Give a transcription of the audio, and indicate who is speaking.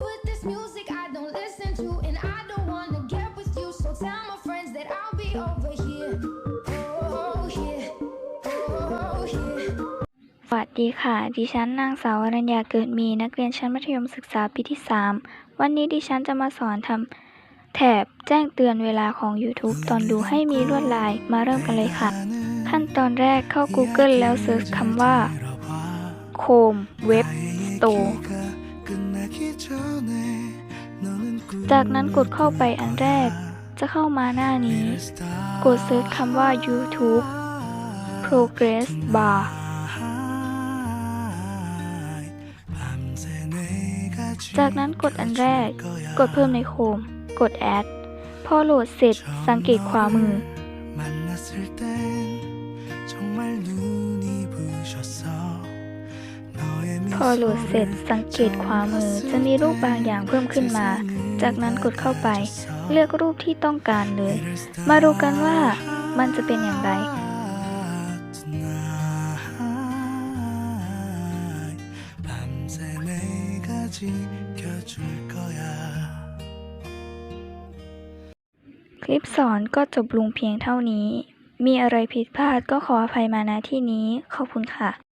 Speaker 1: With this music I don't listen to, and I don't wanna get with you. So tell my friends that I'll be over here. Oh, here. Oh, here.
Speaker 2: สวัสดีค่ะ ดิฉันนางสาววรัญญาเกิดมีนักเรียนชั้นมัธยมศึกษาปีที่ 3 วันนี้ดิฉันจะมาสอนทำแถบแจ้งเตือนเวลาของ YouTube ตอนดูให้มีลวดลายมาเริ่มกันเลยค่ะ ขั้นตอนแรกเข้า Google แล้วเซิร์ชคำว่า Chrome Web Store จากนั้นกดเข้าไปอันแรก จะเข้ามาหน้านี้ กดเซิร์ชคำว่า YouTube Progress Bar จากนั้นกดอันแรก กดเพิ่มในโคม กด Add พอโหลดเสร็จสังเกตขวามือ พอโหลดเสร็จสังเกตขวามือจะมีรูปบางอย่างเพิ่มขึ้นมา จากนั้นกดเข้าไป เลือกรูปที่ต้องการเลย มาดูกันว่ามันจะเป็นอย่างไรคลิปสอนก็จบลงเพียงเท่านี้ มีอะไรผิดพลาดก็ขออภัยมาณที่นี้ ขอบคุณค่ะ